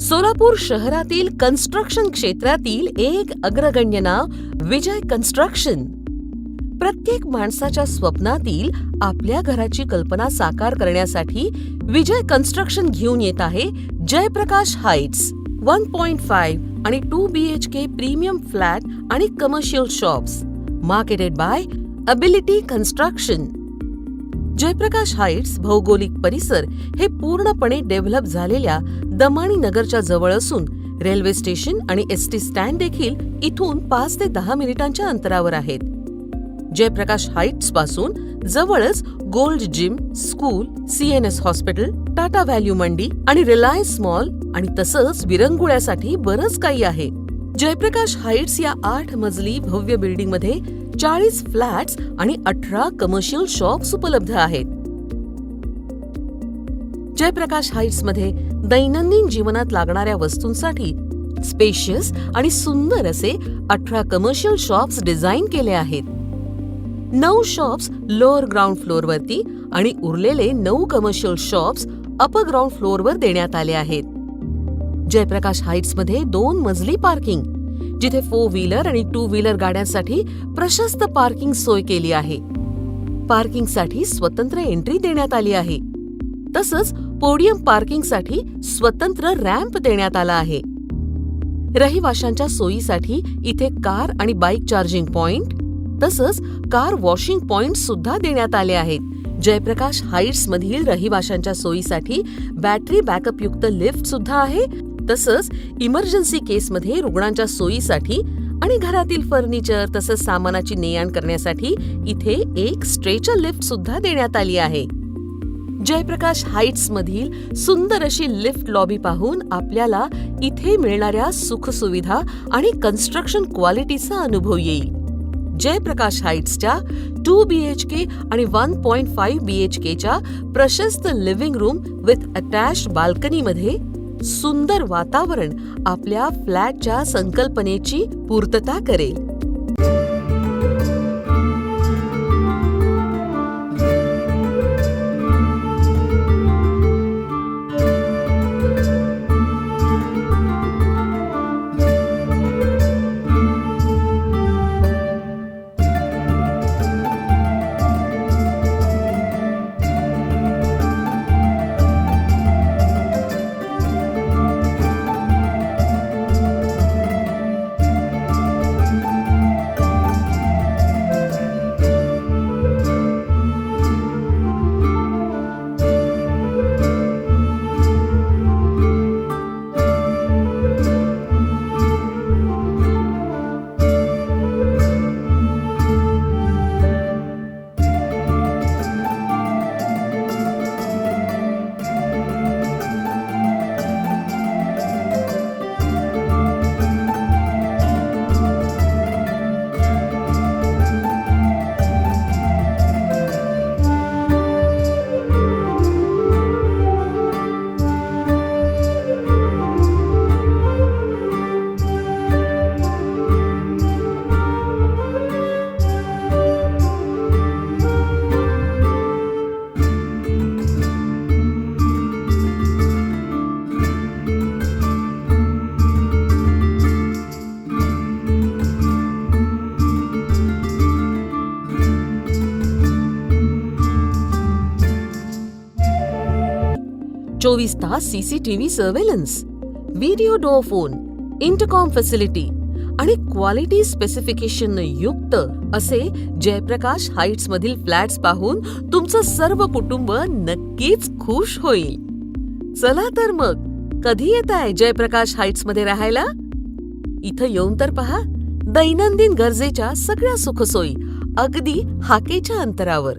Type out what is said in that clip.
सोलापूर शहरातील कन्स्ट्रक्शन क्षेत्रातील एक अग्रगण्य नाव विजय कन्स्ट्रक्शन प्रत्येक माणसाच्या स्वप्नातील आपल्या घराची कल्पना साकार करण्यासाठी विजय कन्स्ट्रक्शन घेऊन येत आहे Jayprakash heights one point five आणि two B H K premium flat आणि commercial shops marketed by ability construction Jayprakash heights भौगोलिक परिसर हे पूर्णपणे डेव्हलप झालेल्या दमाणी नगरच्या जवळ असून रेल्वे स्टेशन आणि एस टी स्टँड देखील इथून पाच ते दहा मिनिटांच्या अंतरावर आहेत. जयप्रकाश हाईट्सपासून जवळच gold gym school CNS hospital Tata value mandi आणि रिलायन्स मॉल आणि तसंच विरंगुळ्यासाठी बरंच काही आहे. जयप्रकाश हाईट्स या आठ मजली भव्य बिल्डिंगमध्ये चाळीस फ्लॅट्स आणि अठरा कमर्शियल शॉप्स उपलब्ध आहेत. जयप्रकाश हाईट्समध्ये दैनंदिन जीवनात लागणाऱ्या वस्तूंसाठी स्पेशियस आणि सुंदर असे अठरा कमर्शियल शॉप्स डिझाईन केले आहेत. नऊ शॉप्स लोअर ग्राउंड फ्लोअरवरती आणि उरलेले नऊ कमर्शियल शॉप्स अपर ग्राउंड फ्लोअरवर देण्यात आले आहेत. जयप्रकाश हाईट्समध्ये दोन मजली पार्किंग जिथे फोर व्हीलर आणि टू व्हीलर गाड्यांसाठी प्रशस्त पार्किंग सोय केली आहे. पार्किंगसाठी स्वतंत्र एंट्री देण्यात आली आहे. तसंच पोडियम पार्किंगसाठी स्वतंत्र रॅम्प देण्यात आला आहे. रहिवाशांच्या सोयीसाठी इथे कार आणि बाईक चार्जिंग पॉइंट तसंच कार वॉशिंग पॉइंट सुद्धा देण्यात आले आहेत. जयप्रकाश हाईट्स मधील रहिवाशांच्या सोयीसाठी बॅटरी बॅकअप युक्त लिफ्ट सुद्धा आहे तसंच इमर्जन्सी केसमध्ये रुग्णांच्या सोयीसाठी आणि घरातील फर्निचर तसंच सामानाची ने आण करण्यासाठी इथे एक स्ट्रेचर लिफ्ट सुद्धा देण्यात आली आहे. जयप्रकाश हाईट्स मधील सुंदर अशी लिफ्ट लॉबी पाहून आपल्याला इथे मिळणाऱ्या सुखसुविधा आणि कन्स्ट्रक्शन क्वालिटीचा अनुभव येईल. जयप्रकाश हाईट्सच्या टू बी एच के आणि one point five B H केच्या प्रशस्त लिव्हिंग रूम विथ अटॅच बाल्कनीमध्ये सुंदर वातावरण आपल्या फ्लॅटच्या संकल्पनेची पूर्तता करेल. चोवीस तास CCTV surveillance video door phone intercom facility आणि क्वालिटी स्पेसिफिकेशन युक्त असे जयप्रकाश हाईट्स मधील फ्लॅट्स पाहून तुमचं सर्व कुटुंब नक्कीच खुश होईल. चला तर मग कधी येत आहे जयप्रकाश हाईट्समध्ये राहायला? इथं येऊन तर पहा दैनंदिन गरजेच्या सगळ्या सुखसोयी अगदी हाकेच्या अंतरावर.